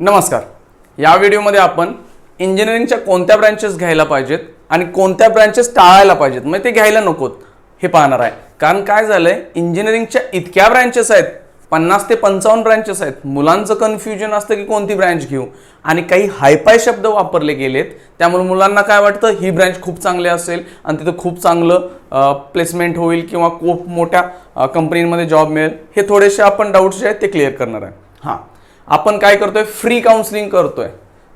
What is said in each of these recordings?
नमस्कार. या व्हिडिओमध्ये आपण इंजिनिअरिंगच्या कोणत्या ब्रँचेस घ्यायला पाहिजेत आणि कोणत्या ब्रँचेस टाळायला पाहिजेत? म्हणजे ते घ्यायला नकोत. हे पाहणार आहे. कारण काय झालंय? इंजिनिअरिंगच्या इतक्या ब्रँचेस आहेत पन्नास ते पंचावन्न ब्रँचेस आहेत. मुलांचं कन्फ्युजन असतं की कोणती ब्रँच घेऊ? आणि काही हायपाय शब्द वापरले गेलेत. त्यामुळे मुलांना काय वाटतं? ही ब्रँच खूप चांगली असेल आणि तिथं खूप चांगलं प्लेसमेंट होईल किंवा खूप मोठ्या कंपनीमध्ये जॉब मिळेल. हे थोडेसे आपण डाऊट्स जे आहेत ते क्लिअर करणार आहे. हां. आपण काय करतोय? फ्री काउन्सिलिंग करतोय.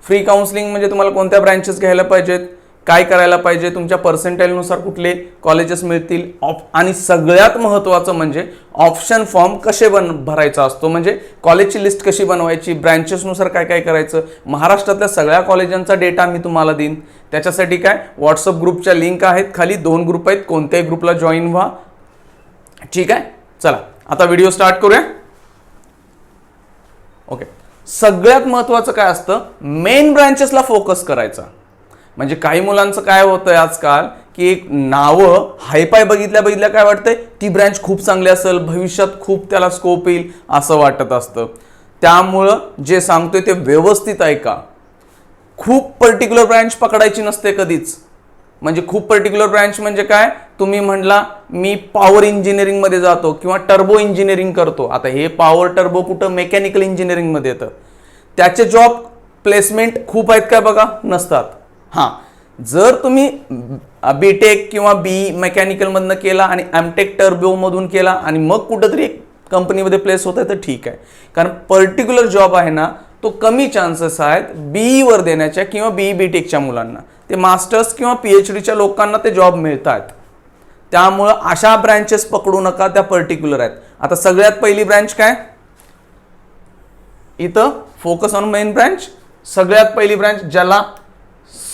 फ्री काउन्सिलिंग म्हणजे तुम्हाला कोणत्या ब्रँचेस घ्यायला पाहिजेत? काय करायला पाहिजे? तुमच्या पर्सेंटाईलनुसार कुठले कॉलेजेस मिळतील? ऑप आणि सगळ्यात महत्त्वाचं म्हणजे ऑप्शन फॉर्म कसे बन भरायचा असतो? म्हणजे कॉलेजची लिस्ट कशी बनवायची? ब्रँचेसनुसार काय काय करायचं? महाराष्ट्रातल्या सगळ्या कॉलेजांचा डेटा मी तुम्हाला देईन. त्याच्यासाठी काय? व्हॉट्सअप ग्रुपच्या लिंक आहेत. खाली दोन ग्रुप आहेत. कोणत्याही ग्रुपला जॉईन व्हा. ठीक आहे? चला. आता व्हिडिओ स्टार्ट करूया. ओके सगळ्यात महत्त्वाचं काय असतं? मेन ब्रँचेसला फोकस करायचा. म्हणजे काही मुलांचं काय होतंय आजकाल की एक नावं हायपाय बघितल्या बघितल्या काय वाटतंय? ती ब्रँच खूप चांगली असेल भविष्यात खूप त्याला स्कोप येईल असं वाटत असतं. त्यामुळं जे सांगतोय ते व्यवस्थित ऐका. खूप पर्टिक्युलर ब्रँच पकडायची नसते कधीच. म्हणजे खूप पर्टिक्युलर ब्रँच म्हणजे काय? तुम्ही म्हणला मी पॉवर इंजिनिअरिंगमध्ये जातो किंवा टर्बो इंजिनिअरिंग करतो. आता हे पॉवर टर्बो कुठं? मेकॅनिकल इंजिनिअरिंगमध्ये येतं. त्याचे जॉब प्लेसमेंट खूप आहेत काय बघा? नसतात. हां. जर तुम्ही बी टेक किंवा बी मेकॅनिकलमधनं केला आणि एमटेक टर्बोमधून केला आणि मग कुठंतरी एक कंपनीमध्ये प्लेस होत आहे तर ठीक आहे. कारण पर्टिक्युलर जॉब आहे ना तो कमी चान्सेस आहेत बीईवर देण्याच्या किंवा बीई बी टेकच्या मुलांना. ते मास्टर्स किंवा पी एच डीच्या लोकांना ते जॉब मिळतात. त्यामुळं अशा ब्रँचेस पकडू नका त्या पर्टिक्युलर आहेत. आता सगळ्यात पहिली ब्रँच काय? इथं फोकस ऑन मेन ब्रँच सगळ्यात पहिली ब्रँच ज्याला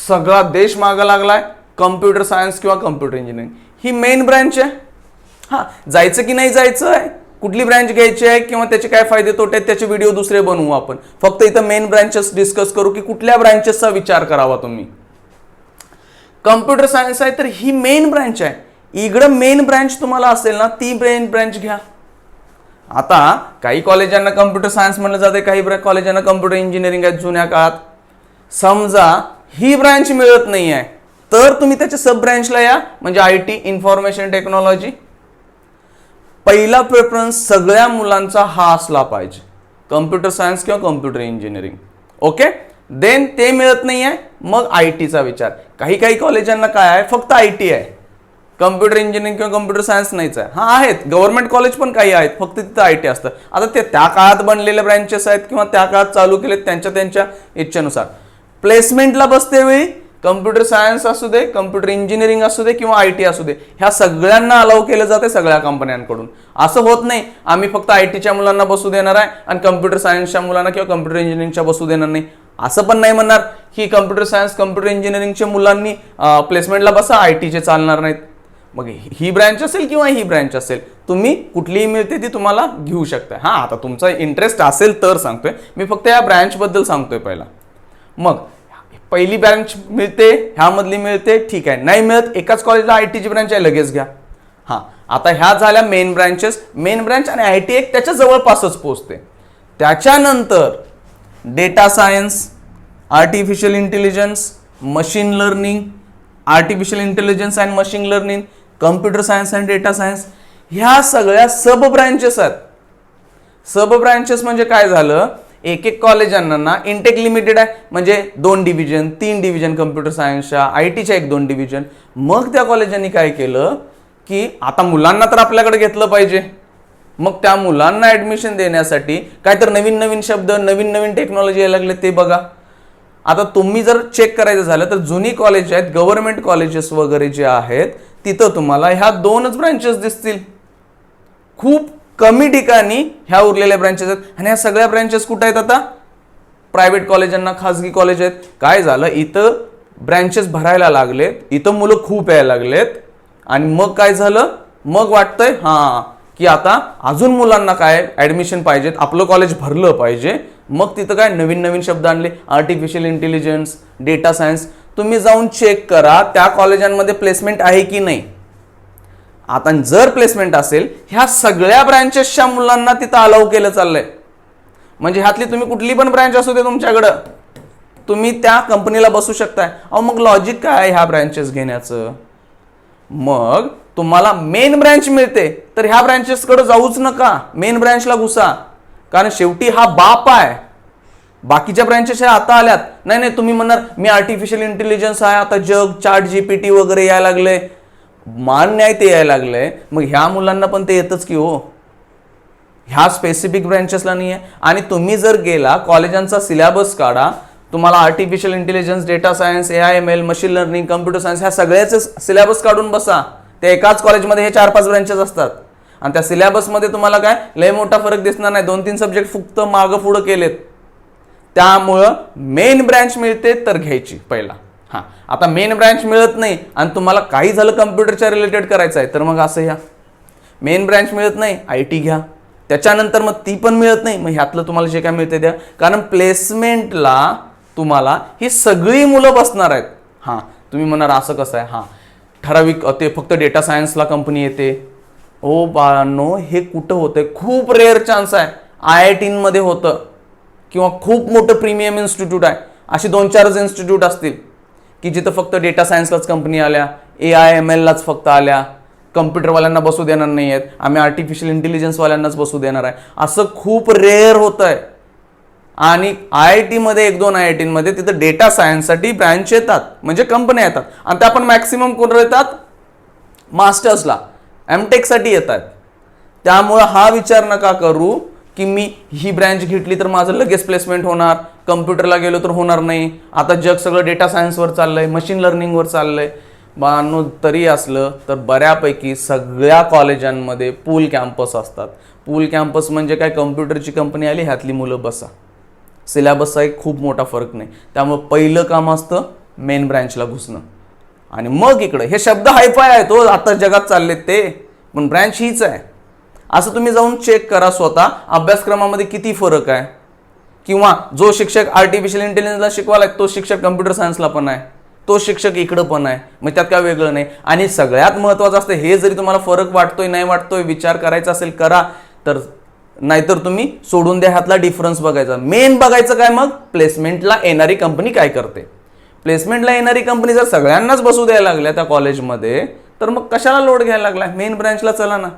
सगळा देश मागा लागलाय कम्प्युटर सायन्स किंवा कम्प्युटर इंजिनिअरिंग ही मेन ब्रँच आहे. हां जायचं की नाही जायचं आहे? कुठली ब्रँच घ्यायची आहे किंवा त्याचे काय फायदे तोटे आहेत त्याचे व्हिडिओ दुसरे बनवू आपण. फक्त इथं मेन ब्रँचेस डिस्कस करू की कुठल्या ब्रँचेसचा विचार करावा तुम्ही? कम्प्युटर सायन्स आहे तर ही मेन ब्रँच आहे. इकडं मेन ब्रँच तुम्हाला असेल ना ती मेन ब्रँच घ्या. आता काही कॉलेजांना कम्प्युटर सायन्स म्हणलं जाते काही कॉलेजांना कम्प्युटर इंजिनिअरिंग आहेत जुन्या काळात. समजा ही ब्रँच मिळत नाही आहे तर तुम्ही त्याच्या सब ब्रँचला या म्हणजे आय टी इन्फॉर्मेशन टेक्नॉलॉजी पहिला प्रेफरन्स सगळ्या मुलांचा हा असला पाहिजे. कम्प्युटर सायन्स किंवा कम्प्युटर इंजिनिअरिंग ओके देन ते मिळत नाही आहे मग आय टीचा विचार. काही काही कॉलेजांना काय आहे? फक्त आय टी आहे. कम्प्युटर इंजिनिअरिंग किंवा कम्प्युटर सायन्स नाहीच आहे. हा आहेत. गव्हर्नमेंट कॉलेज पण काही आहेत. फक्त तिथं आय टी असतं. आता ते त्या काळात बनलेले ब्रँचेस आहेत किंवा त्या काळात चालू केलेत त्यांच्या त्यांच्या इच्छेनुसार. प्लेसमेंटला बसते वेळी कम्प्युटर सायन्स असू दे कम्प्युटर इंजिनिअरिंग असू दे किंवा आय टी असू दे ह्या सगळ्यांना अलाव केलं जाते सगळ्या कंपन्यांकडून. असं होत नाही. आम्ही फक्त आय टीच्या मुलांना बसू देणार आहे आणि कम्प्युटर सायन्सच्या मुलांना किंवा कम्प्युटर इंजिनिअरिंगच्या बसू देणार नाही. असं पण नाही म्हणणार की कम्प्युटर सायन्स कम्प्युटर इंजिनिअरिंगच्या मुलांनी प्लेसमेंटला बसा आय टीचे चालणार नाहीत. मग ही ब्रँच असेल किंवा ही ब्रँच असेल तुम्ही कुठलीही मिळते ती तुम्हाला घेऊ शकता हां आता तुमचा इंटरेस्ट असेल तर सांगतोय. मी फक्त या ब्रँचबद्दल सांगतोय पहिला. मग पहिली ब्रँच मिळते ह्यामधली मिळते ठीक आहे. नाही मिळत एकाच कॉलेजला आय टीची ब्रँच आहे लगेच घ्या. हां आता ह्या झाल्या मेन ब्रँचेस मेन ब्रँच आणि आय टी एक त्याच्या जवळपासच पोचते त्याच्यानंतर data science artificial intelligence machine learning artificial intelligence and machine learning computer science and data science ह्या सगळ्या सब ब्रँचेस आहेत. सब ब्रँचेस म्हणजे काय झालं? एक एक कॉलेजांना ना इंटेक लिमिटेड आहे. म्हणजे दोन डिव्हिजन तीन डिव्हिजन कम्प्युटर सायन्सच्या आय टीच्या एक दोन डिव्हिजन मग त्या कॉलेजांनी काय केलं? की आता मुलांना तर आपल्याकडे घेतलं पाहिजे. मग त्या मुलांना ॲडमिशन देण्यासाठी काय तर नवीन नवीन शब्द नवीन नवीन टेक्नॉलॉजी यायला लागले ते बघा. आता तुम्ही जर चेक करायचं झालं तर जुनी कॉलेज आहेत गव्हर्नमेंट कॉलेजेस वगैरे जे आहेत तिथं तुम्हाला ह्या दोनच ब्रँचेस दिसतील. खूप कमी ठिकाणी ह्या उरलेल्या ब्रँचेस आहेत. आणि ह्या सगळ्या ब्रँचेस कुठं आहेत आता? प्रायव्हेट कॉलेजांना खाजगी कॉलेज आहेत. काय झालं? इथं ब्रँचेस भरायला लागलेत. इथं मुलं खूप यायला लागलेत. आणि मग काय झालं? मग वाटतंय हां की आता अजून मुलांना काय ॲडमिशन पाहिजेत? आपलं कॉलेज भरलं पाहिजे. मग तिथं काय नवीन नवीन शब्द आणले? आर्टिफिशियल इंटेलिजन्स डेटा सायन्स तुम्ही जाऊन चेक करा त्या कॉलेजांमध्ये प्लेसमेंट आहे की नाही. आता जर प्लेसमेंट असेल ह्या सगळ्या ब्रँचेसच्या मुलांना तिथं अलाव केलं चाललंय. म्हणजे ह्यातली तुम्ही कुठली पण ब्रँच असू दे तुमच्याकडं. तुम्ही त्या कंपनीला बसू शकताय. अहो मग लॉजिक काय ह्या ब्रँचेस घेण्याचं? मग तुम्हाला मेन ब्रँच मिळते तर ह्या ब्रँचेसकडे जाऊच नका. मेन ब्रँचला घुसा. कारण शेवटी हा बाप आहे. बाकीच्या ब्रँचेस ह्या आता आल्यात. नाही नाही तुम्ही म्हणणार मी आर्टिफिशियल इंटेलिजन्स आहे आता जग चार्ट जीपीटी वगैरे यायला लागले मान्य आहे ते यायला लागलंय. मग ह्या मुलांना पण ते येतच की हो. ह्या स्पेसिफिक ब्रँचेसला नाही आहे आणि तुम्ही जर गेला कॉलेजांचा सिलेबस काढा तुम्हाला artificial intelligence data science A I M L machine learning computer science ह्या सगळ्याचे सिलेबस काढून बसा. ते एकाच कॉलेजमध्ये हे चार पाच ब्रँचेस असतात. आणि त्या सिलेबसमध्ये तुम्हाला काय? लय मोठा फरक दिसणार नाही. दोन तीन सब्जेक्ट फक्त मागं पुढं केलेत. त्यामुळं मेन ब्रँच मिळते तर घ्यायची पहिला. हां. आता मेन ब्रँच मिळत नाही आणि तुम्हाला काही झालं कम्प्युटरच्या रिलेटेड करायचं आहे तर मग असं ह्या मेन ब्रँच मिळत नाही आय टी घ्या. त्याच्यानंतर मग ती पण मिळत नाही. मग ह्यातलं तुम्हाला जे काय मिळते द्या कारण प्लेसमेंटला तुम्हाला ही सगळी मुलं बसणार आहेत. हां. तुम्ही म्हणणार असं कसं आहे? हां. ठराविक ते फक्त डेटा सायन्सला कंपनी येते. ओ बाळांनो हे कुठं होतं खूप रेअर चान्स आहे. आय आय टीमध्ये होतं. किंवा खूप मोठं प्रीमियम इन्स्टिट्यूट आहे. असे दोन चारच इन्स्टिट्यूट असतील. की जिथं फक्त डेटा सायन्सलाच कंपनी आल्या ए आय एम एललाच फक्त आल्या. कम्प्युटरवाल्यांना बसू देणार नाही आहेत आम्ही आर्टिफिशियल इंटेलिजन्सवाल्यांनाच बसू देणार आहे. असं खूप रेअर होतं आहे आणि आय आय टीमध्ये एक दोन आय आय टीमध्ये तिथं डेटा सायन्ससाठी ब्रँच येतात. म्हणजे कंपन्या येतात. आणि त्या पण मॅक्सिमम कोण येतात मास्टर्सला एम टेकसाठी येतात. त्यामुळं हा विचार नका करू की मी ही ब्रँच घेतली तर माझं लगेच प्लेसमेंट होणार. कम्प्युटरला गेलो तर होणार नाही. आता जग सगळं डेटा सायन्सवर चाललंय मशीन लर्निंगवर चाललंय. बानो तरी असलं तर बऱ्यापैकी सगळ्या कॉलेजांमध्ये पूल कॅम्पस असतात. पूल कॅम्पस म्हणजे काय? कम्प्युटरची कंपनी आली ह्यातली मुलं बसा. सिलॅबसचा एक खूप मोठा फरक नाही. त्यामुळं पहिलं काम असतं मेन ब्रँचला घुसणं. आणि मग इकडं हे शब्द हायफाय आहे तो आता जगात चाललेत ते. पण ब्रँच हीच आहे. असं तुम्ही जाऊन चेक करा स्वतः अभ्यासक्रमामध्ये किती फरक आहे. किंवा जो शिक्षक आर्टिफिशियल इंटेलिजन्सला शिकवायला तो शिक्षक कम्प्युटर सायन्सला पण आहे. तो शिक्षक इकडं पण आहे. मग त्यात काय वेगळं नाही. आणि सगळ्यात महत्त्वाचं असतं हे जरी तुम्हाला फरक वाटतोय नाही वाटतोय विचार करायचा असेल करा. तर नाहीतर तुम्ही सोडून द्या ह्यातला डिफरन्स बघायचा. मेन बघायचं काय मग? प्लेसमेंटला येणारी कंपनी काय करते? प्लेसमेंटला येणारी कंपनी जर सगळ्यांनाच बसू द्यायला लागल्या त्या कॉलेजमध्ये तर मग कशाला लोड घ्यायला लागला? मेन ब्रँचला चला ना.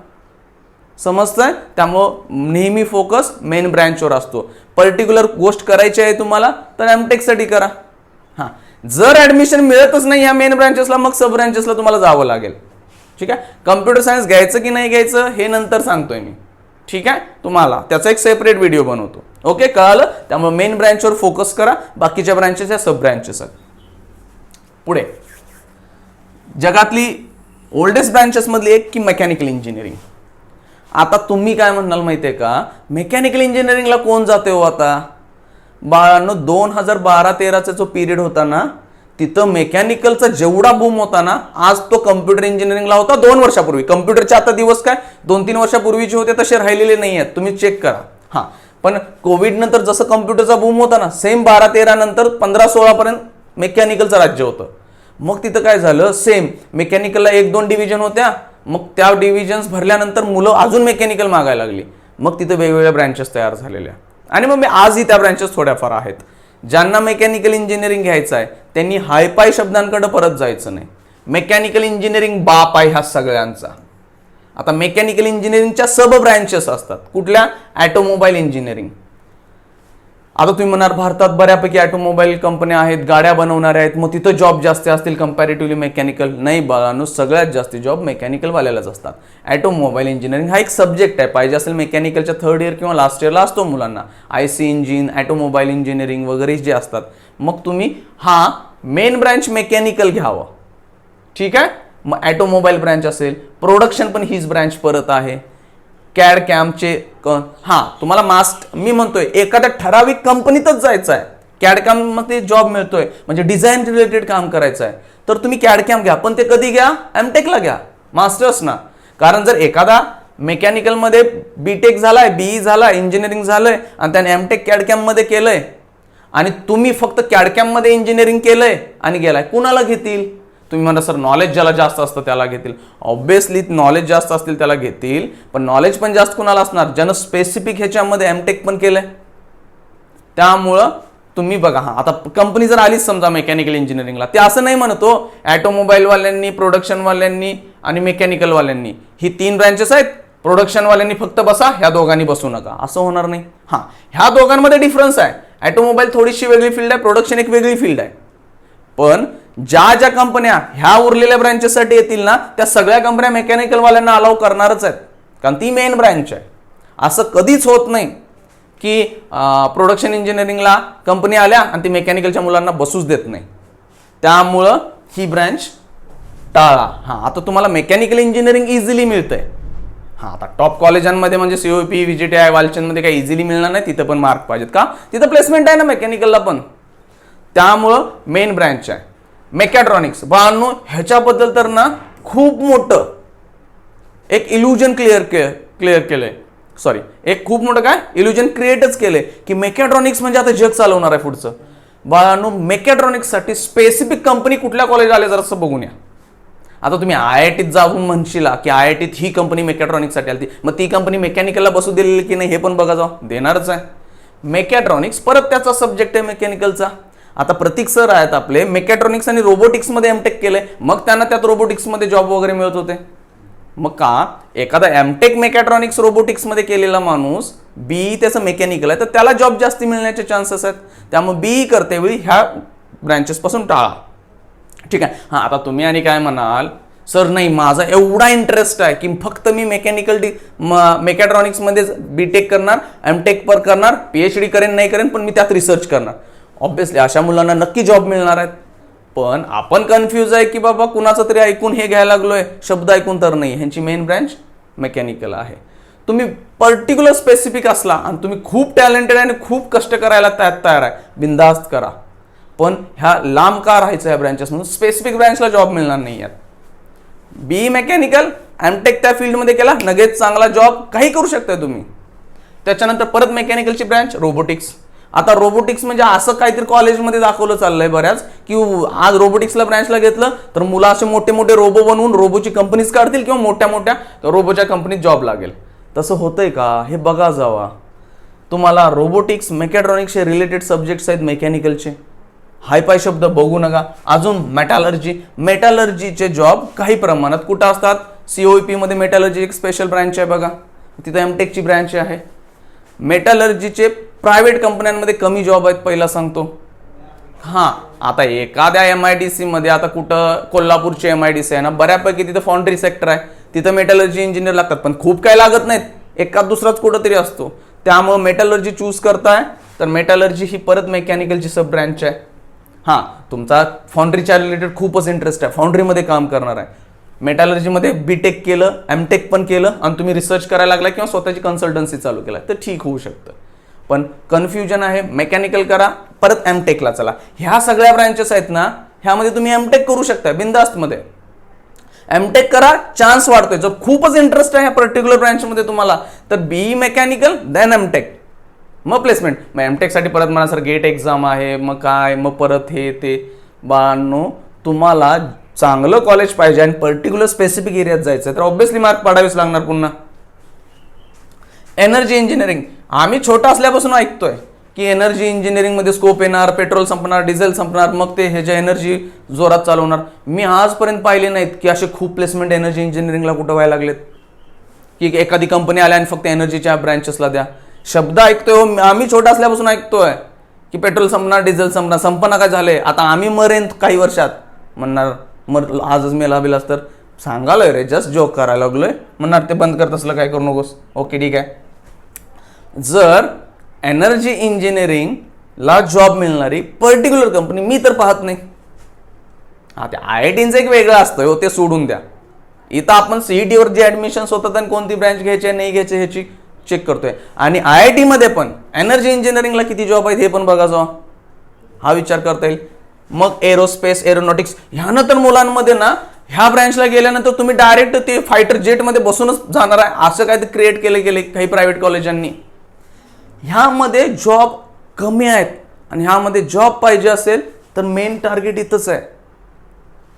समजतंय? त्यामुळं नेहमी फोकस मेन ब्रँचवर असतो. पर्टिक्युलर गोष्ट करायची आहे तुम्हाला तर एमटेकसाठी करा. हां. जर ॲडमिशन मिळतच नाही ह्या मेन ब्रँचेसला मग सब ब्रँचेसला तुम्हाला जावं लागेल. ठीक आहे? कम्प्युटर सायन्स घ्यायचं की नाही घ्यायचं हे नंतर सांगतोय मी. ठीक आहे? तुम्हाला. त्याचा एक सेपरेट व्हिडिओ बनवतो. ओके कळालं? त्यामुळे मेन ब्रँचवर फोकस करा. बाकीच्या ब्रँचेस या सब ब्रँचेस आहेत पुढे. जगातली ओल्डेस्ट ब्रँचेसमधली एक की मेकॅनिकल इंजिनिअरिंग आता तुम्ही काय म्हणाल माहिती आहे का मेकॅनिकल इंजिनिअरिंगला कोण जाते हो आता? बाळांनो दोन हजार बारा तेराचा जो पिरियड होता ना तिथं मेकॅनिकलचा जेवढा बूम होता ना आज तो कम्प्युटर इंजिनिअरिंगला होता दोन वर्षापूर्वी. कम्प्युटरचे आता दिवस काय? दोन तीन वर्षापूर्वीचे होते तसे राहिलेले नाही आहेत तुम्ही चेक करा. हां. पण कोविड नंतर जसं कम्प्युटरचा बूम होता ना सेम बारा तेरा नंतर पंधरा सोळापर्यंत मेकॅनिकलचं राज्य होतं. मग तिथं काय झालं? सेम मेकॅनिकलला एक दोन डिव्हिजन होत्या. मग त्या डिव्हिजन्स भरल्यानंतर मुलं अजून मेकॅनिकल मागायला लागली. मग तिथं वेगवेगळ्या ब्रँचेस तयार झालेल्या. आणि मग मी आजही त्या ब्रँचेस थोड्याफार आहेत. ज्यांना मेकॅनिकल इंजिनिअरिंग घ्यायचं आहे त्यांनी हायपाय शब्दांकडे परत जायचं नाही. मेकॅनिकल इंजिनिअरिंग बाप आहे ह्या सगळ्यांचा. आता मेकॅनिकल इंजिनिअरिंगच्या सब ब्रँचेस असतात. कुठल्या? ॲटोमोबाईल इंजिनिअरिंग आता तुम्ही म्हणार भारतात बऱ्यापैकी ऑटोमोबाईल कंपन्या आहेत गाड्या बनवणाऱ्या आहेत मग तिथं जॉब जास्त असतील कम्पॅरेटिव्हली मेकॅनिकल नाही बाळांनो सगळ्यात जास्त जॉब मेकॅनिकलवाल्यालाच असतात. ॲटोमोबाईल इंजिनिअरिंग हा एक सब्जेक्ट आहे. पाहिजे असेल मेकॅनिकलच्या थर्ड इयर किंवा लास्ट इयरला असतो मुलांना. I C engine automobile engineering वगैरे जे असतात. मग तुम्ही हा मेन ब्रँच मेकॅनिकल घ्यावं. ठीक आहे? मग ॲटोमोबाईल ब्रँच असेल प्रोडक्शन पण हीच ब्रँच परत आहे. कॅड कॅम्पचे क हां तुम्हाला मास्ट मी म्हणतोय एखाद्या ठराविक कंपनीतच जायचं आहे कॅडकॅममध्ये जॉब मिळतोय. म्हणजे डिझाईन रिलेटेड काम करायचं आहे तर तुम्ही कॅड कॅम्प घ्या पण ते कधी घ्या? एमटेकला घ्या. मास्टर्स ना. कारण जर एखादा मेकॅनिकलमध्ये बी टेक झालाय बीई झाला इंजिनिअरिंग झालंय आणि त्याने एमटेक कॅड कॅम्पमध्ये केलंय आणि तुम्ही फक्त कॅडकॅममध्ये इंजिनिअरिंग केलंय आणि गेलाय कुणाला घेतील? तुम्ही म्हणा सर नॉलेज ज्याला जास्त असतं त्याला घेतील. ऑब्व्हियसली नॉलेज जास्त असतील त्याला घेतील पण नॉलेज पण जास्त कुणाला असणार? ज्यानं स्पेसिफिक ह्याच्यामध्ये एमटेक पण केलंय. त्यामुळं तुम्ही बघा हा आता कंपनी जर आलीच समजा मेकॅनिकल इंजिनिअरिंगला ते असं नाही म्हणतो ॲटोमोबाईलवाल्यांनी प्रोडक्शनवाल्यांनी आणि मेकॅनिकलवाल्यांनी ही तीन ब्रँचेस आहेत प्रोडक्शनवाल्यांनी फक्त बसा ह्या दोघांनी बसू नका. असं होणार नाही. हां ह्या दोघांमध्ये डिफरन्स आहे. ॲटोमोबाईल थोडीशी वेगळी फील्ड आहे प्रोडक्शन एक वेगळी फील्ड आहे. पण ज्या ज्या कंपन्या ह्या उरलेल्या ब्रँचेससाठी येतील ना त्या सगळ्या कंपन्या मेकॅनिकलवाल्यांना अलाव करणारच आहेत. कारण ती मेन ब्रँच आहे. असं कधीच होत नाही की प्रोडक्शन इंजिनिअरिंगला कंपनी आल्या आणि ती मेकॅनिकलच्या मुलांना बसूच देत नाही. त्यामुळं ही ब्रँच टाळा. हां आता तुम्हाला मेकॅनिकल इंजिनिअरिंग इझिली मिळतंय. हां आता टॉप कॉलेजांमध्ये म्हणजे COP V G T I वालचंदमध्ये काही इझिली मिळणार नाही तिथं पण मार्क पाहिजेत का? तिथं प्लेसमेंट आहे ना मेकॅनिकलला पण. त्यामुळं मेन ब्रँच आहे. मेकॅट्रॉनिक्स बाळांनो ह्याच्याबद्दल तर ना खूप मोठं एक इल्युजन क्लिअर के क्लिअर केलंय. सॉरी एक खूप मोठं काय? इल्युजन क्रिएटच केलंय. की मेकॅट्रॉनिक्स म्हणजे आता जग चालवणार आहे पुढचं. बाळांनो मेकॅट्रॉनिक्ससाठी स्पेसिफिक कंपनी कुठल्या कॉलेज आल्या जरासं बघून या. आता तुम्ही आय आय टीत जाऊन म्हणशीला की आय आय टीत ही कंपनी मेकॅट्रॉनिक्ससाठी आली मग ती कंपनी मेकॅनिकलला बसू दिलेली की नाही हे पण बघा जाऊ. देणारच आहे. मेकॅट्रॉनिक्स परत त्याचा सब्जेक्ट आहे मेकॅनिकलचा आता प्रतीक सर आहेत आपले. मेकॅट्रॉनिक्स आणि रोबोटिक्समध्ये एमटेक केलंय. मग त्यांना त्यात रोबोटिक्समध्ये जॉब वगैरे मिळत होते. मग का? एखादा एमटेक मेकॅट्रॉनिक्स रोबोटिक्समध्ये केलेला माणूस बी त्याचं मेकॅनिकल आहे तर त्याला जॉब जास्ती मिळण्याचे चान्सेस आहेत. त्यामुळे बी करते वेळी ह्या ब्रँचेसपासून टाळा. ठीक आहे? हां आता तुम्ही आणि काय म्हणाल? सर नाही माझा एवढा इंटरेस्ट आहे की फक्त मी मेकॅनिकल डी मेकॅट्रॉनिक्समध्येच बी टेक करणार एम टेक पर करणार पी एच डी करेन नाही करेन पण मी त्यात रिसर्च करणार. ऑब्व्हियसली अशा मुलांना नक्की जॉब मिळणार आहेत. पण आपण कन्फ्यूज आहे की बाबा कुणाचं तरी ऐकून हे घ्यायला लागलोय. शब्द ऐकून तर नाही. ह्यांची मेन ब्रँच मेकॅनिकल आहे. तुम्ही पर्टिक्युलर स्पेसिफिक असला आणि तुम्ही खूप टॅलेंटेड आणि खूप कष्ट करायला त्यात तयार आहे. बिंदास्त करा. पण ह्या लांब का राहायचं ह्या ब्रँचेस म्हणून स्पेसिफिक ब्रँचला जॉब मिळणार नाही आहेत बी मेकॅनिकल एमटेक त्या फील्डमध्ये केला लगेच चांगला जॉब काही करू शकताय तुम्ही. त्याच्यानंतर परत मेकॅनिकलची ब्रँच रोबोटिक्स आता रोबोटिक्स म्हणजे असं काहीतरी कॉलेजमध्ये दाखवलं चाललंय बऱ्याच की आज रोबोटिक्सला ब्रँचला घेतलं तर मुलं असे मोठे मोठे रोबो बनवून रोबोची कंपनीज काढतील किंवा मोठ्या मोठ्या रोबोच्या कंपनीत जॉब लागेल. तसं होतंय का? हे बघा जावा. तुम्हाला रोबोटिक्स मेकॅट्रॉनिक्सचे रिलेटेड सब्जेक्ट्स आहेत मेकॅनिकलचे हाय पाय शब्द बघू नका. अजून मेटॅलर्जी मेटॅलर्जीचे जॉब काही प्रमाणात कुठं असतात? सीओपी पीमध्ये मेटॅलर्जी एक स्पेशल ब्रँच आहे बघा. तिथं एमटेकची ब्रँच आहे. मेटॅलर्जीचे प्रायव्हेट कंपन्यांमध्ये कमी जॉब आहेत पहिला सांगतो. हां आता एखाद्या एम आय डी सीमध्ये आता कुठं कोल्हापूरची एम आय डी सी आहे ना बऱ्यापैकी तिथं फाउंड्री सेक्टर आहे. तिथं मेटॅलर्जी इंजिनियर लागतात पण खूप काय लागत नाहीत. एका दुसराच कुठंतरी असतो. त्यामुळं मेटॅलर्जी चूज करताय तर मेटॅलर्जी ही परत मेकॅनिकलची सब ब्रँच आहे. हां तुमचा फाउंड्रीच्या रिलेटेड खूपच इंटरेस्ट आहे. फाउंड्रीमध्ये काम करणार आहे. मेटॅलॉजीमध्ये बी टेक केलं एम टेक पण केलं आणि तुम्ही रिसर्च करायला लागला किंवा स्वतःची कन्सल्टन्सी चालू केला तर ठीक होऊ शकतं. पण कन्फ्युजन आहे मेकॅनिकल करा परत एम टेकला चला. ह्या सगळ्या ब्रँचेस आहेत ना ह्यामध्ये तुम्ही एम टेक करू शकता बिंदास्तमध्ये एम टेक करा चान्स वाढतोय. जर खूपच इंटरेस्ट आहे या पर्टिक्युलर ब्रँचमध्ये तुम्हाला तर B mechanical then M tech मग प्लेसमेंट मग एम टेकसाठी परत म्हणा सर गेट एक्झाम आहे मग काय मग परत हे ते. बानो तुम्हाला चांगलं कॉलेज पाहिजे आणि पर्टिक्युलर स्पेसिफिक एरियात जायचं तर ऑब्व्हियसली मार्क पाडावेच लागणार पुन्हा. एनर्जी इंजिनिअरिंग आम्ही छोटा असल्यापासून ऐकतोय की एनर्जी इंजिनिअरिंगमध्ये स्कोप येणार पेट्रोल संपणार डिझेल संपणार मग ते ह्याच्या एनर्जी जोरात चालवणार. मी आजपर्यंत पाहिले नाहीत की असे खूप प्लेसमेंट एनर्जी इंजिनिअरिंगला कुठं व्हायला लागलेत. की एखादी कंपनी आल्या आणि फक्त एनर्जीच्या ब्रँचेसला द्या. शब्द ऐकतोय हो, आम्ही छोटा असल्यापासून ऐकतोय की पेट्रोल संपणार डिझेल संपणार संपना काय झाले आता आम्ही मरेन काही वर्षात म्हणणार मग आजच मेला बिलास तर सांगालोय रे जस्ट जोक करायला लागलोय. म्हणणार ते बंद करत असलं काय करू नकोस. ओके ठीक आहे. जर एनर्जी इंजिनिअरिंगला जॉब मिळणारी पर्टिक्युलर कंपनी मी तर पाहत नाही. हा ते आय आय टीचं एक वेगळं असतं हो ते सोडून द्या. इथं आपण सीईटीवर जे ॲडमिशन्स होतात आणि कोणती ब्रँच घ्यायची नाही घ्यायची ह्याची चेक करतोय. आणि आय आय टीमध्ये पण एनर्जी इंजिनिअरिंगला किती जॉब आहेत हे पण बघा जावा हा विचार करता येईल. मग एरोस्पेस एरोनॉटिक्स ह्यानं तर मुलांमध्ये ना ह्या ब्रँचला गेल्यानंतर तुम्ही डायरेक्ट ते फायटर जेटमध्ये बसूनच जाणार आहे. असं काय ते क्रिएट केले गेले काही प्रायव्हेट कॉलेजांनी ह्यामध्ये जॉब कमी आहेत आणि ह्यामध्ये जॉब पाहिजे असेल तर मेन टार्गेट इथंच आहे.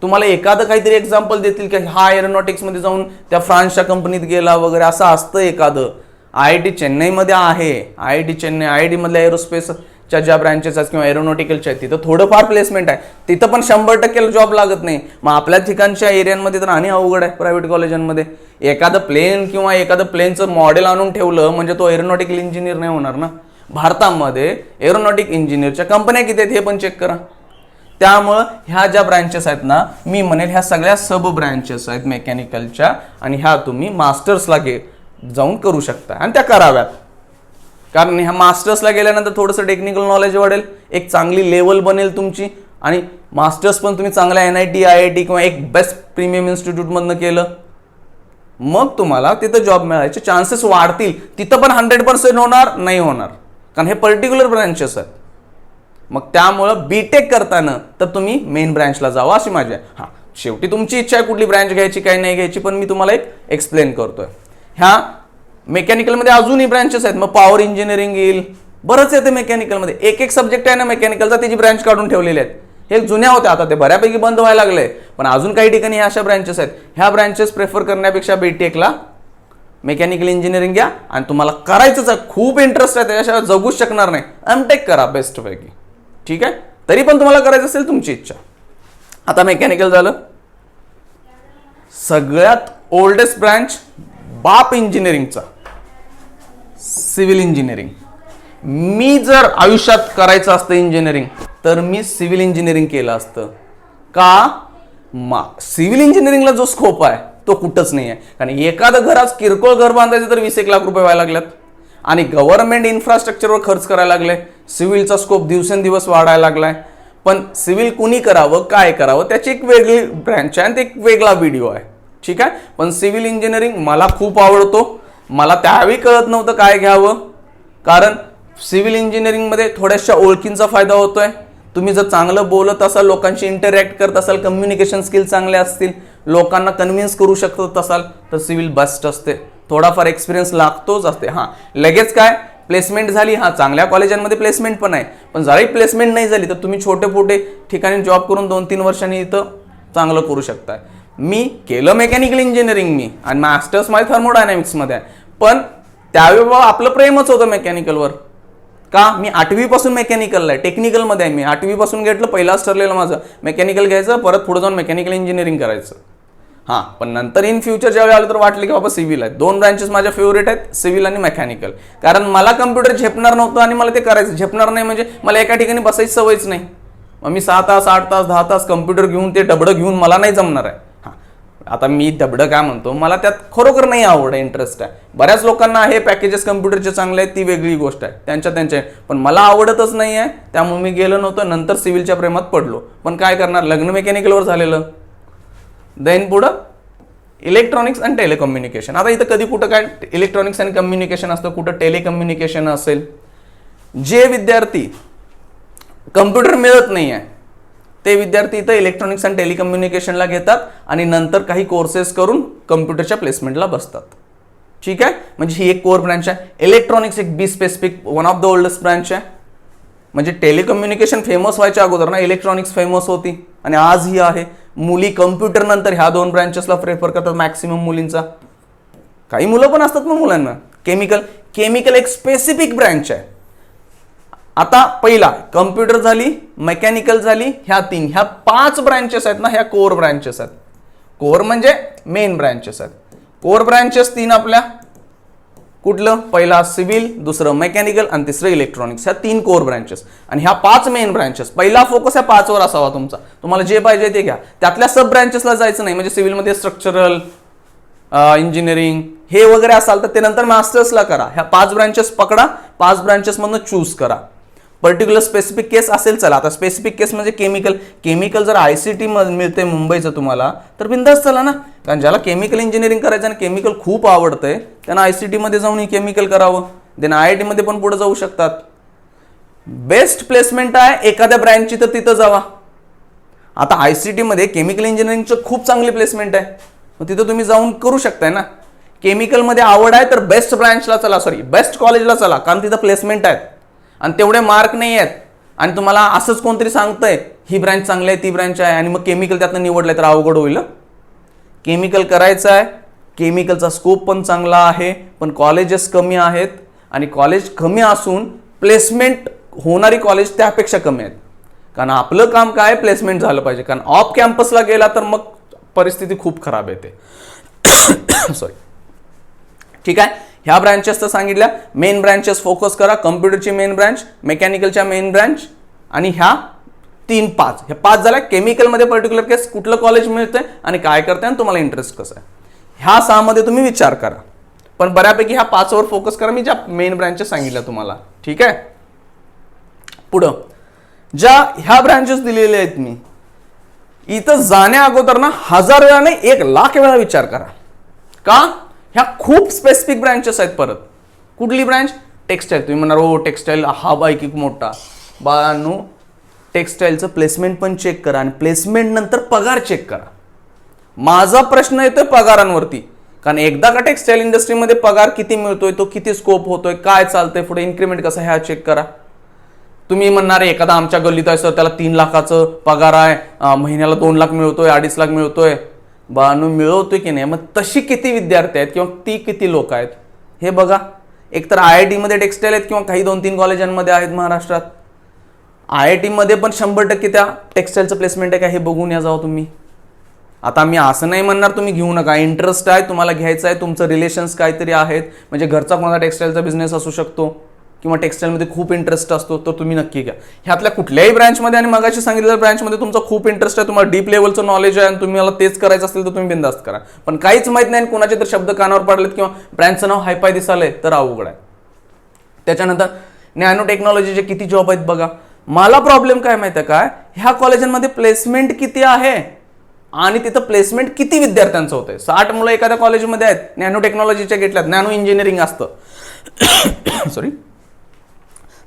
तुम्हाला एखादं काहीतरी एक्झाम्पल देतील की हा एरोनॉटिक्समध्ये जाऊन त्या फ्रान्सच्या कंपनीत गेला वगैरे असं असतं एखादं. आय आय टी चेन्नईमध्ये आहे. I I T Chennai I I टीमधल्या aerospace च्या ज्या ब्रँचेस आहेत किंवा एरोनॉटिकलच्या आहेत तिथं थोडंफार प्लेसमेंट आहे. तिथं पण शंभर टक्के जॉब लागत नाही. मग आपल्या ठिकाणच्या एरियांमध्ये तर आणि अवघड आहे प्रायव्हेट कॉलेजांमध्ये एखादं प्लेन किंवा एखादं प्लेनचं मॉडेल आणून ठेवलं म्हणजे तो एरोनॉटिकल इंजिनियर नाही होणार ना. भारतामध्ये एरोनॉटिक इंजिनियरच्या कंपन्या किती आहेत हे पण चेक करा. त्यामुळं ह्या ज्या ब्रँचेस आहेत ना मी म्हणेल ह्या सगळ्या सब ब्रँचेस आहेत मेकॅनिकलच्या आणि ह्या तुम्ही मास्टर्सला घे जाऊन करू शकता. आणि त्या कराव्यात. कारण ह्या मास्टर्सला गेल्यानंतर थोडंसं टेक्निकल नॉलेज वाढेल एक चांगली लेवल बनेल तुमची. आणि मास्टर्स पण तुम्ही चांगल्या N I T I I T किंवा एक बेस्ट प्रीमियम इन्स्टिट्यूटमधनं केलं मग तुम्हाला तिथं जॉब मिळायचे चान्सेस वाढतील. तिथं पण हंड्रेड पर्सेंट होणार नाही होणार. कारण हे पर्टिक्युलर ब्रँचेस आहेत. मग त्यामुळं बी टेक करताना तर तुम्ही मेन ब्रँचला जावा अशी माझी आहे. हां शेवटी तुमची इच्छा आहे कुठली ब्रँच घ्यायची काय नाही घ्यायची पण मी तुम्हाला एक एक्सप्लेन करतोय. ह्या मेकॅनिकलमध्ये अजूनही ब्रँचेस आहेत. मग पॉवर इंजिनिअरिंग येईल. बरंच येते मेकॅनिकलमध्ये एक एक सब्जेक्ट आहे ना मेकॅनिकलचा त्याची ब्रँच काढून ठेवलेले आहेत. हे जुन्या होत्या आता ते बऱ्यापैकी बंद व्हायला लागले पण अजून काही ठिकाणी ह्या अशा ब्रँचेस आहेत. ह्या ब्रँचेस प्रेफर करण्यापेक्षा बीटेकला मेकॅनिकल इंजिनिअरिंग घ्या आणि तुम्हाला करायचंच आहे. खूप इंटरेस्ट आहे त्याच्याशिवाय जगूच शकणार नाही. एमटेक करा बेस्टपैकी ठीक आहे? तरी पण तुम्हाला करायचं असेल तुमची इच्छा. आता मेकॅनिकल झालं. सगळ्यात ओल्डेस्ट ब्रँच बाप इंजिनिअरिंगचा सिव्हिल इंजिनिअरिंग. मी जर आयुष्यात करायचं असतं इंजिनिअरिंग तर मी सिव्हिल इंजिनिअरिंग केलं असतं. का? मा सिव्हिल इंजिनिअरिंगला जो स्कोप आहे तो कुठंच नाही आहे कारण एखादं घर आज किरकोळ घर बांधायचं तर वीस एक लाख रुपये व्हायला लागल्यात आणि गव्हर्नमेंट इन्फ्रास्ट्रक्चरवर खर्च करायला लागले. सिव्हिलचा स्कोप दिवसेंदिवस वाढायला लागलाय. पण सिव्हिल कुणी करावं काय करावं त्याची एक वेगळी ब्रँच आहे आणि ते एक वेगळा व्हिडिओ आहे. ठीक आहे? पण सिव्हिल इंजिनिअरिंग मला खूप आवडतो. मला त्यावेळी कळत नव्हतं काय घ्यावं. कारण सिव्हिल इंजिनिअरिंगमध्ये थोड्याशा ओळखींचा फायदा होतोय. तुम्ही जर चांगलं बोलत असाल लोकांशी इंटरॅक्ट करत असाल कम्युनिकेशन स्किल चांगले असतील लोकांना कन्व्हिन्स करू शकत असाल तर सिव्हिल बेस्ट असते. थोडाफार एक्सपिरियन्स लागतोच असते. हां लगेच काय? प्लेसमेंट झाली. हां चांगल्या कॉलेजांमध्ये प्लेसमेंट पण आहे. पण जरी प्लेसमेंट नाही झाली तर तुम्ही छोटे मोठे ठिकाणी जॉब करून दोन तीन वर्षांनी इथं चांगलं करू शकताय. मी केलं मेकॅनिकल इंजिनिअरिंग मी. आणि मास्टर्स माझे थर्मोडायनॅमिक्समध्ये आहे. पण त्यावेळी बाबा आपलं प्रेमच होतं मेकॅनिकलवर का? मी आठवीपासून मेकॅनिकलला आहे. टेक्निकलमध्ये आहे मी. आठवीपासून घेतलं पहिलाच ठरलेलं माझं. मेकॅनिकल घ्यायचं परत पुढे जाऊन मेकॅनिकल इंजिनिअरिंग करायचं. हां पण नंतर इन फ्युचर ज्यावेळी आलं तर वाटलं की बाबा सिव्हिल आहे. दोन ब्रँचेस माझ्या फेवरेट आहेत सिव्हिल आणि मेकॅनिकल कारण मला कम्प्युटर झेपणार नव्हतं आणि मला ते करायचं. झेपणार नाही म्हणजे मला एका ठिकाणी बसायची सवयच नाही. मग मी सहा तास आठ तास दहा तास कम्प्युटर घेऊन ते डबडं घेऊन मला नाही जमणार आहे. आता मी डबडं काय म्हणतो मला त्यात खरोखर नाही आवड आहे इंटरेस्ट आहे. बऱ्याच लोकांना हे पॅकेजेस कम्प्युटरचे चांगले आहेत ती वेगळी गोष्ट आहे. त्यांच्या त्यांच्या पण मला आवडतच नाही आहे त्यामुळे मी गेलो नव्हतं नंतर सिव्हिलच्या प्रेमात पडलो. पण काय करणार लग्न मेकॅनिकलवर झालेलं. देन पुढं इलेक्ट्रॉनिक्स आणि टेलिकम्युनिकेशन आता इथं कधी कुठं काय इलेक्ट्रॉनिक्स आणि कम्युनिकेशन असतं कुठं टेलिकम्युनिकेशन असेल. जे विद्यार्थी कम्प्युटर मिळत नाही आहे ते विद्यार्थी इथं इलेक्ट्रॉनिक्स अँड टेलिकम्युनिकेशनला घेतात आणि नंतर काही कोर्सेस करून कम्प्युटरच्या प्लेसमेंटला बसतात. ठीक आहे? म्हणजे ही एक कोर ब्रँच आहे. इलेक्ट्रॉनिक्स एक बी specific one of the oldest branch आहे. म्हणजे टेलिकम्युनिकेशन फेमस व्हायच्या अगोदर ना इलेक्ट्रॉनिक्स फेमस होती. आणि आज ही आहे. मुली कम्प्युटर नंतर ह्या दोन ब्रँचेसला प्रेफर करतात मॅक्सिमम मुलींचा. काही मुलं पण असतात ना मुलांना. केमिकल केमिकल एक स्पेसिफिक ब्रँच आहे. आता पहिला कम्प्युटर झाली मेकॅनिकल झाली ह्या तीन ह्या पाच ब्रँचेस आहेत ना ह्या कोर ब्रँचेस आहेत. कोर म्हणजे मेन ब्रँचेस आहेत. कोर ब्रँचेस तीन आपल्या. कुठलं? पहिला सिव्हिल दुसरं मेकॅनिकल आणि तिसरं इलेक्ट्रॉनिक्स ह्या तीन कोर ब्रँचेस आणि ह्या पाच मेन ब्रँचेस पहिला फोकस ह्या पाचवर असावा तुमचा. तुम्हाला जे पाहिजे ते घ्या. त्यातल्या सब ब्रँचेसला जायचं नाही. म्हणजे सिव्हिलमध्ये स्ट्रक्चरल इंजिनिअरिंग हे वगैरे असाल तर ते नंतर मास्टर्सला करा. ह्या पाच ब्रँचेस पकडा. पाच ब्रँचेसमधनं चूज करा. पर्टिक्युलर स्पेसिफिक केस असेल चला. आता स्पेसिफिक केस म्हणजे केमिकल केमिकल जर आय सी टी मिळते मुंबईचं तुम्हाला तर बिंदास चला ना. कारण ज्याला केमिकल इंजिनिअरिंग करायचं आणि केमिकल खूप आवडतंय त्यांना आय सी टीमध्ये जाऊन केमिकल करावं. देन आय आय टीमध्ये पण पुढे जाऊ शकतात. बेस्ट प्लेसमेंट आहे एखाद्या ब्रँचची तर तिथं जावा. आता आय सी टीमध्ये केमिकल इंजिनिअरिंगचं खूप चांगली प्लेसमेंट आहे. मग तिथं तुम्ही जाऊन करू शकताय ना. केमिकलमध्ये आवड आहे तर बेस्ट ब्रँचला चला सॉरी बेस्ट कॉलेजला चला कारण तिथं प्लेसमेंट आहेत. आणि तेवढे मार्क नाही आहेत. आणि तुम्हाला असंच कोणतरी सांगतंय ही ब्रँच चांगली आहे ती ब्रँच आहे आणि मग केमिकल त्यातनं निवडलं तर अवघड होईल केमिकल करायचं आहे केमिकलचा स्कोप पण चांगला आहे पण कॉलेजेस कमी आहेत आणि कॉलेज कमी असून प्लेसमेंट होणारी कॉलेज त्यापेक्षा कमी आहेत. कारण आपलं काम काय प्लेसमेंट झालं पाहिजे. कारण ऑफ कॅम्पसला गेला तर मग परिस्थिती खूप खराब येते. सॉरी ठीक आहे? ह्या ब्रँचेस तर सांगितल्या. मेन ब्रँचेस फोकस करा. कम्प्युटरची मेन ब्रँच मेकॅनिकलच्या मेन ब्रँच आणि ह्या तीन पाच. हे पाच झाल्या. केमिकलमध्ये पर्टिक्युलर केस कुठलं कॉलेज मिळतंय आणि काय करताय आणि तुम्हाला इंटरेस्ट कसं आहे. ह्या सहामध्ये तुम्ही विचार करा. पण बऱ्यापैकी ह्या पाचवर फोकस करा. मी ज्या मेन ब्रँचेस सांगितल्या तुम्हाला. ठीक आहे? पुढं. ज्या ह्या ब्रँचेस दिलेल्या आहेत मी इथं जाण्या अगोदर ना हजार वेळाने एक लाख वेळा विचार करा. का? ह्या खूप स्पेसिफिक ब्रँचेस आहेत परत. कुठली ब्रँच टेक्स्टाईल तुम्ही म्हणणार हो टेक्स्टाईल हा बाय की मोठा. बाळांनो टेक्स्टाईलचं प्लेसमेंट पण चेक करा आणि प्लेसमेंट नंतर पगार चेक करा. माझा प्रश्न येतोय पगारांवरती. कारण एकदा का टेक्स्टाईल इंडस्ट्रीमध्ये पगार किती मिळतोय तो किती स्कोप होतोय काय चालतंय पुढे इन्क्रीमेंट कसं आहे चेक करा. तुम्ही म्हणणार आहे, एखादा आमच्या गल्लीत आहे सर त्याला तीन लाखाचं पगार आहे महिन्याला दोन लाख मिळतोय अडीच लाख मिळतोय. बानू मिळवतोय की नाही? मग तशी किती विद्यार्थी आहेत किंवा ती किती लोक आहेत? हे बघा. एकतर आय आय टीमध्ये टेक्स्टाईल आहेत किंवा काही दोन तीन कॉलेजांमध्ये आहेत महाराष्ट्रात. आय आय टीमध्ये पण शंभर टक्के त्या टेक्स्टाईलचं प्लेसमेंट आहे का हे बघून या जावं तुम्ही. आता मी असं नाही म्हणणार तुम्ही घेऊ नका. इंटरेस्ट आहे तुम्हाला घ्यायचं आहे तुमचं रिलेशन्स काहीतरी आहेत. म्हणजे घरचा कोणाचा टेक्स्टाईलचा बिझनेस असू शकतो. किंवा टेक्स्टाईलमध्ये खूप इंटरेस्ट असतो तर तुम्ही नक्की घ्या. ह्यातल्या कुठल्याही ब्रँचमध्ये आणि मगाशी सांगितलेल्या ब्रँचमध्ये तुमचा खूप इंटरेस्ट आहे तुम्हाला डीप लेवलचं नॉलेज आहे आणि तुम्हाला तेच करायचं असेल तर तुम्ही बिंदास्त करा. पण काहीच माहीत नाही आणि कोणाचे तर शब्द कानावर पडलेत किंवा ब्रँचचं नाव हायपाय दिसालंय तर अवघड आहे. त्याच्यानंतर नॅनो टेक्नॉलॉजीचे किती जॉब आहेत बघा. मला प्रॉब्लेम काय माहिती आहे काय ह्या कॉलेजांमध्ये प्लेसमेंट किती आहे? आणि तिथं प्लेसमेंट किती विद्यार्थ्यांचं होतं साठ मुलं एखाद्या कॉलेजमध्ये आहेत नॅनो टेक्नॉलॉजीच्या घेतल्यात नॅनो इंजिनिअरिंग असतं. सॉरी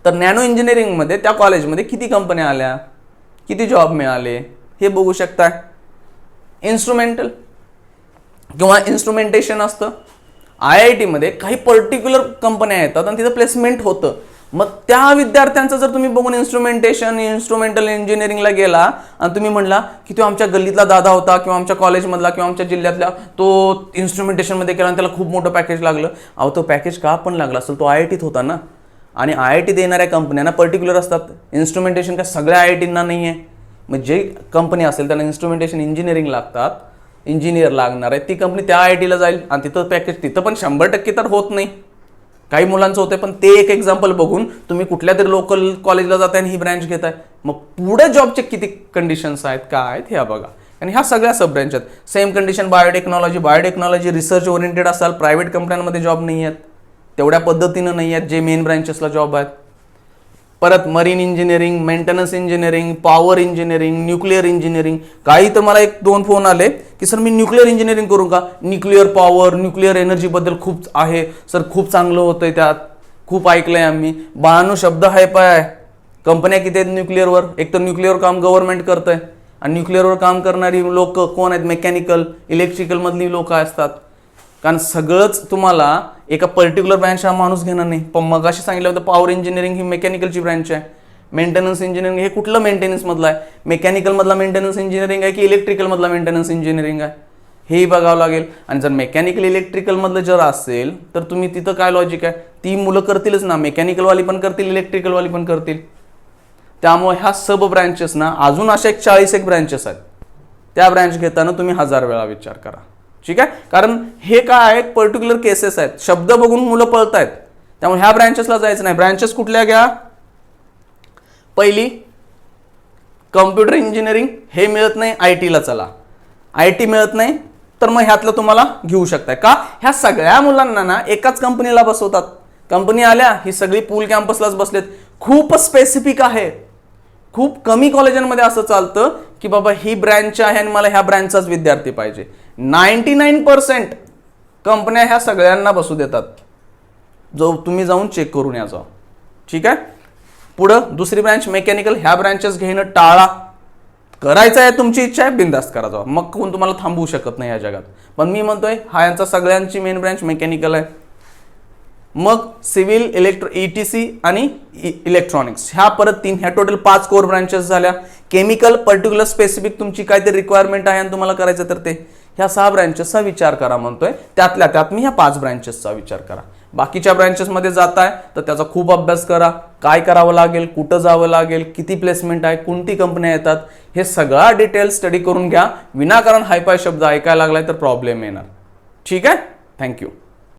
तर नॅनो इंजिनिअरिंगमध्ये त्या कॉलेजमध्ये किती कंपन्या आल्या? किती जॉब मिळाले? हे बघू शकताय. इन्स्ट्रुमेंटल किंवा इन्स्ट्रुमेंटेशन असतं. आय आय टीमध्ये काही पर्टिक्युलर कंपन्या येतात आणि तिथं प्लेसमेंट होतं. मग त्या विद्यार्थ्यांचं जर तुम्ही बघून इन्स्ट्रुमेंटेशन इन्स्ट्रुमेंटल इंजिनिअरिंगला गेला आणि तुम्ही म्हणला की तो आमच्या गल्लीतला दादा होता किंवा आमच्या कॉलेजमधला किंवा आमच्या जिल्ह्यातल्या तो इन्स्ट्रुमेंटेशनमध्ये केला आणि त्याला खूप मोठं पॅकेज लागलं. अहो तो पॅकेज का पण लागला असेल? तो आय आय टीत होता ना. आणि आय आय टी देणाऱ्या कंपन्यांना पर्टिक्युलर असतात. इन्स्ट्रुमेंटेशन काय सगळ्या आय आय टींना नाही आहे मग जे कंपनी असेल त्यांना इन्स्ट्रुमेंटेशन इंजिनिअरिंग लागतात. इंजिनियर लागणार आहे. ती कंपनी त्या आय आय टीला जाईल आणि तिथं पॅकेज तिथं पण शंभर टक्के तर होत नाही. काही मुलांचं होतं पण ते एक एक्झाम्पल बघून तुम्ही कुठल्या तरी लोकल कॉलेजला जाताय आणि ही ब्रँच घेताय. मग पुढे जॉबचे किती कंडिशन्स आहेत काय आहेत ह्या बघा. आणि ह्या सगळ्या सब ब्रँच आहेत. Same condition biotechnology biotechnology research oriented असाल प्रायव्हेट कंपन्यांमध्ये जॉब नाही आहेत तेवढ्या पद्धतीनं नाही आहेत जे मेन ब्रँचेसला जॉब आहेत. परत marine engineering maintenance engineering power engineering nuclear engineering काही तर मला एक दोन फोन आले की सर मी न्यूक्लिअर इंजिनिअरिंग करू का? न्यूक्लिअर पॉवर न्यूक्लिअर एनर्जीबद्दल खूप आहे. सर खूप चांगलं होतंय त्यात. खूप ऐकलं आहे आम्ही. बाणू शब्द हाय पाय कंपन्या किती आहेत न्यूक्लिअरवर एक तर न्यूक्लिअर काम गव्हर्नमेंट आहे आणि न्यूक्लिअरवर काम करणारी लोक कोण आहेत? मेकॅनिकल इलेक्ट्रिकलमधली लोक असतात. कारण सगळंच तुम्हाला एका पर्टिक्युलर ब्रँच हा माणूस घेणार नाही. पण मग अशी सांगितलं होतं पॉवर इंजिनिअरिंग ही मेकॅनिकलची ब्रँच आहे. मेंटेनन्स इंजिनिअरिंग हे कुठलं मेंटेनन्समधलं आहे? मेकॅनिकलमधला मेंटेनन्स इंजिनिअरिंग आहे की इलेक्ट्रिकलमधला मेंटेनन्स इंजिनिअरिंग आहे? हेही बघावं लागेल. आणि जर मेकॅनिकल इलेक्ट्रिकलमधलं जर असेल तर तुम्ही तिथं काय लॉजिक आहे? ती मुलं करतीलच ना. मेकॅनिकलवाली पण करतील इलेक्ट्रिकलवाली पण करतील. त्यामुळे ह्या सब ब्रँचेस ना अजून अशा एक चाळीस एक ब्रँचेस आहेत. त्या ब्रँच घेताना तुम्ही हजार वेळा विचार करा. ठीक आहे? कारण हे काय आहे पर्टिक्युलर केसेस आहेत. शब्द बघून मुलं पळत आहेत त्यामुळे ह्या ब्रँचेसला जायचं नाही. ब्रँचेस कुठल्या घ्या? पहिली कम्प्युटर इंजिनिअरिंग हे मिळत नाही आय टीला चला. आय टी मिळत नाही तर मग ह्यातलं तुम्हाला घेऊ शकताय. का? ह्या सगळ्या मुलांना ना एकाच कंपनीला बसवतात. कंपनी आल्या ही सगळी पूल कॅम्पसलाच बसलेत. खूप स्पेसिफिक आहे. खूप कमी कॉलेजांमध्ये असं चालतं की बाबा ही ब्रँच आहे आणि मला ह्या ब्रँचचाच विद्यार्थी पाहिजे. नाईन्टी नाईन पर्सेंट कंपन्या ह्या सगळ्यांना बसू देतात. जो तुम्ही जाऊन चेक करून याचा ठीक आहे? पुढं दुसरी ब्रँच मेकॅनिकल ह्या ब्रँचेस घेणं टाळा. करायचं आहे तुमची इच्छा आहे बिंदास्त करा जावा मग कोण तुम्हाला थांबवू शकत नाही या जगात. पण मी म्हणतोय हा यांचा सगळ्यांची मेन ब्रँच मेकॅनिकल आहे. मग civil electro E T C आणि e, इलेक्ट्रॉनिक्स ह्या परत तीन ह्या टोटल पाच कोर ब्रँचेस झाल्या. केमिकल पर्टिक्युलर स्पेसिफिक तुमची काहीतरी रिक्वायरमेंट आहे आणि तुम्हाला करायचं तर ते. ह्या सहा ब्रँचेसचा विचार करा म्हणतोय. त्यातल्या त्यात मी ह्या पाच ब्रँचेसचा विचार करा. बाकीच्या ब्रँचेसमध्ये जाताय तर त्याचा खूप अभ्यास करा. काय करावं लागेल कुठं जावं लागेल किती प्लेसमेंट आहे कोणती कंपन्या येतात हे सगळा डिटेल स्टडी करून घ्या. विनाकारण हायपाय शब्द ऐकायला लागलाय तर प्रॉब्लेम येणार. ठीक आहे? थँक्यू